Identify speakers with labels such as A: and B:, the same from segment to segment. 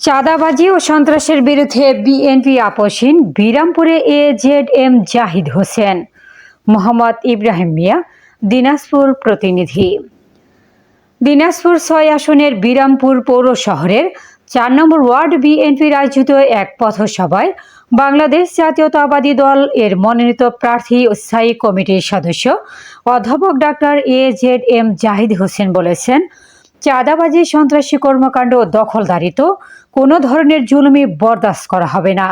A: চাঁদাবাজি ও সন্ত্রাসের বিরুদ্ধে বিএনপি আপোষহীন বিরামপুরে A Z M Zahid Hossain, Mohammad Ibrahim Mia, Dinajpur প্রতিনিধি। দিনাজপুর ছয় আসনের বিরামপুর পৌর শহরের চার নম্বর ওয়ার্ড বিএনপির আয়োজিত এক পথসভায় বাংলাদেশ জাতীয়তাবাদী দল এর মনোনীত প্রার্থী ও স্থায়ী কমিটির সদস্য অধ্যাপক doctor A Z M Zahid Hossain বলেছেন, চাঁদাবাজি সন্ত্রাসী কর্মকাণ্ড ও দখলদারিত কোনো ধরনের জুলুমি বরদাস্ত করা হবে না।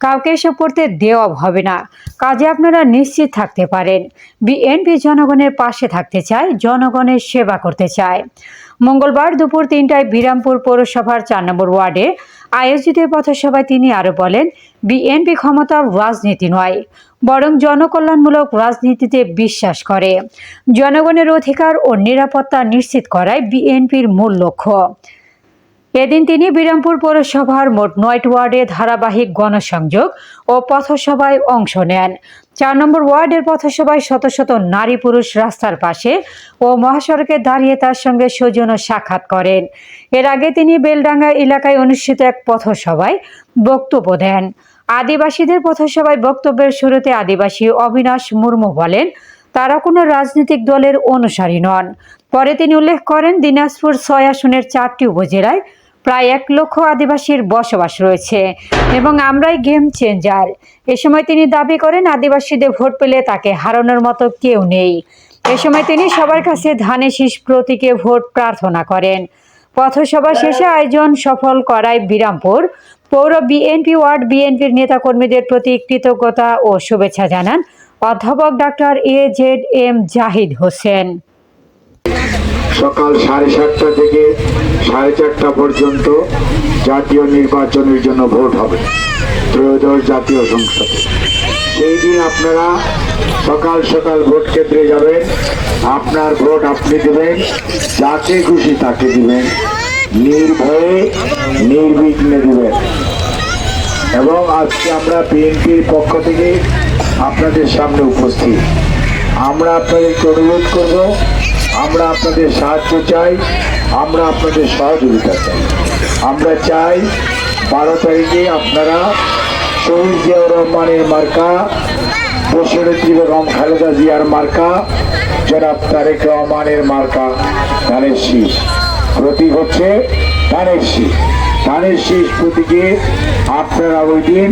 A: কাউকে এসব করতে দেওয়া হবে না। কাজে আপনারা নিশ্চিত থাকতে পারেন। বিএনপি জনগণের পাশে থাকতে চায়, জনগণের সেবা করতে চায়। মঙ্গলবার দুপুর তিনটায় বিরামপুর পৌরসভার চার নম্বর ওয়ার্ডে আয়োজিত পথসভায় তিনি আরও বলেন, বিএনপি ক্ষমতার রাজনীতি নয়, বরং জনকল্যাণমূলক রাজনীতিতে বিশ্বাস করে। জনগণের অধিকার ও নিরাপত্তা নিশ্চিত করাই বিএনপির মূল লক্ষ্য। এদিন তিনি বিরামপুর পৌরসভার মোট নয়ট ওয়ার্ডে ধারাবাহিক গণসংযোগ ও পথসভায় অংশ নেন। চার নম্বর ওয়ার্ডের পথসভায় শত শত নারী পুরুষ রাস্তার পাশে ও মহাসড়কে দাঁড়িয়ে তার সঙ্গে সৌজন্য সাক্ষাৎ করেন। এর আগে তিনি বেলডাঙ্গা এলাকায় অনুষ্ঠিত এক পথসভায় বক্তব্য দেন। আদিবাসীদের পথসভায় বক্তব্যের শুরুতে আদিবাসী অবিনাশ মুর্মু বলেন, তারা কোনো রাজনৈতিক দলের অনুসারী নন। পরে তিনি উল্লেখ করেন, দিনাজপুর ছয় আসনের চারটি উপজেলায় প্রায় এক লক্ষ আদিবাসীর বসবাস রয়েছে এবং আমরাই গেম চেঞ্জার। এ সময় তিনি দাবি করেন, আদিবাসীদের ভোট পেলে তাকে হারানোর মতো কেউ নেই। এ সময় তিনি সবার কাছে ধানে শীষ প্রতীকে ভোট প্রার্থনা করেন। পথসভা শেষে আয়োজন সফল করায় বিরামপুর পৌর বিএনপি ওয়ার্ড বিএনপির নেতাকর্মীদের প্রতি কৃতজ্ঞতা ও শুভেচ্ছা জানান অধ্যাপক doctor A Z M Zahid Hossain.
B: সকাল সাড়ে সাতটা থেকে সাড়ে চারটা পর্যন্ত জাতীয় নির্বাচনের জন্য ভোট হবে, ত্রয়োদশ জাতীয় সংসদে। সেই দিন আপনারা সকাল সকাল ভোট কেন্দ্রে যাবেন, আপনার ভোট আপনি দেবেন, যাকে খুশি তাকে দিবেন, নির্ভয়ে, নির্বিঘ্নে দিবেন। এবং আজকে আমরা বিএনপির পক্ষ থেকে আপনাদের সামনে উপস্থিত। আমরা আপনাদেরকে অনুরোধ করব আমরা আপনাদের সাহায্য চাই, আমরা আপনাদের সহযোগিতা চাই। আমরা চাই বারো তারিখে আপনারা শহীদ জিয়াউর রহমানের মার্কা দেশনেত্রী বেগম খালেদা জিয়ার মার্কা, জনাব তারেক রহমানের মার্কা, ধানের শীষ। প্রতীক হচ্ছে ধানের শীষ। ধানের শীষ প্রতীকে আপনারা ওই দিন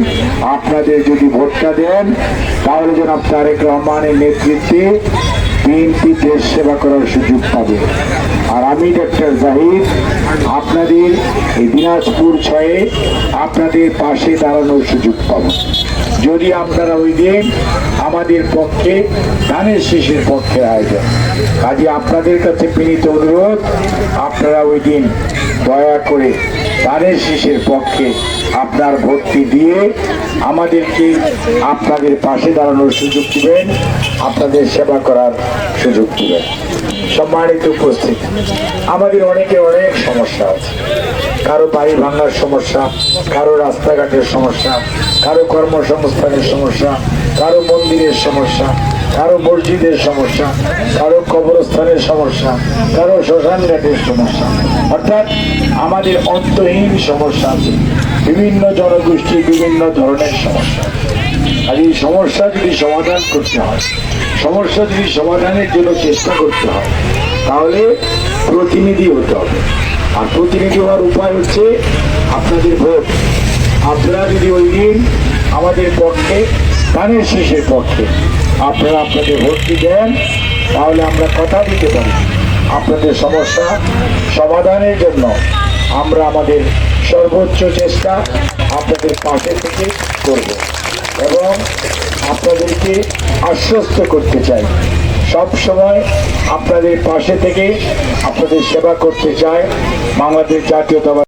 B: আপনাদের যদি ভোটটা দেন, তাহলে জনাব তারেক রহমানের নেতৃত্বে বিএনপি দেশ সেবা করার সুযোগ পাবে। আর আমি ডক্টর জাহিদ, আপনাদের এই দিনাজপুর ছয়ে আপনাদের পাশে দাঁড়ানোর সুযোগ পাব। যদি আপনারা ওই দিন আমাদের পক্ষে ধানের শেষের পক্ষে আয়োজন। কাজে আপনাদের কাছে বিনীত অনুরোধ, আপনারা ওই দিন দয়া করে ধানের শীষের পক্ষে আপনার ভোটটি দিয়ে আমাদেরকে আপনাদের পাশে দাঁড়ানোর সুযোগ দিবেন, আপনাদের সেবা করার সুযোগ দিবেন। সম্মানিত উপস্থিত, আমাদের অনেকে অনেক সমস্যা আছে। কারও বাড়ি ভাঙার সমস্যা, কারও রাস্তাঘাটের সমস্যা, কারও কর্মসংস্থানের সমস্যা, কারও মন্দিরের সমস্যা কারও মসজিদের সমস্যা, কারও কবরস্থানের সমস্যা, কারও শ্মশান ঘাটের সমস্যা। অর্থাৎ আমাদের অন্তহীন সমস্যা আছে। বিভিন্ন জনগোষ্ঠীর বিভিন্ন ধরনের সমস্যা। আর এই সমস্যা যদি সমাধান করতে হয়, সমস্যা যদি সমাধানের জন্য চেষ্টা করতে হয়, তাহলে প্রতিনিধি হতে হবে। আর প্রতিনিধি হওয়ার উপায় হচ্ছে আপনাদের ভোট। আপনারা যদি ওই দিন আমাদের পক্ষে ধানের শেষের পক্ষে। আপনারা আপনাদের ভর্তি দেন, তাহলে আমরা কথা দিতে পারি। আপনাদের সমস্যা সমাধানের জন্য আমরা আমাদের সর্বোচ্চ চেষ্টা আপনাদের পাশে থেকে করব। এবং আপনাদেরকে আশ্বস্ত করতে চাই। সব সময় আপনাদের পাশে থেকে আপনাদের সেবা করতে চাই বাংলাদেশ জাতীয়তাবাদ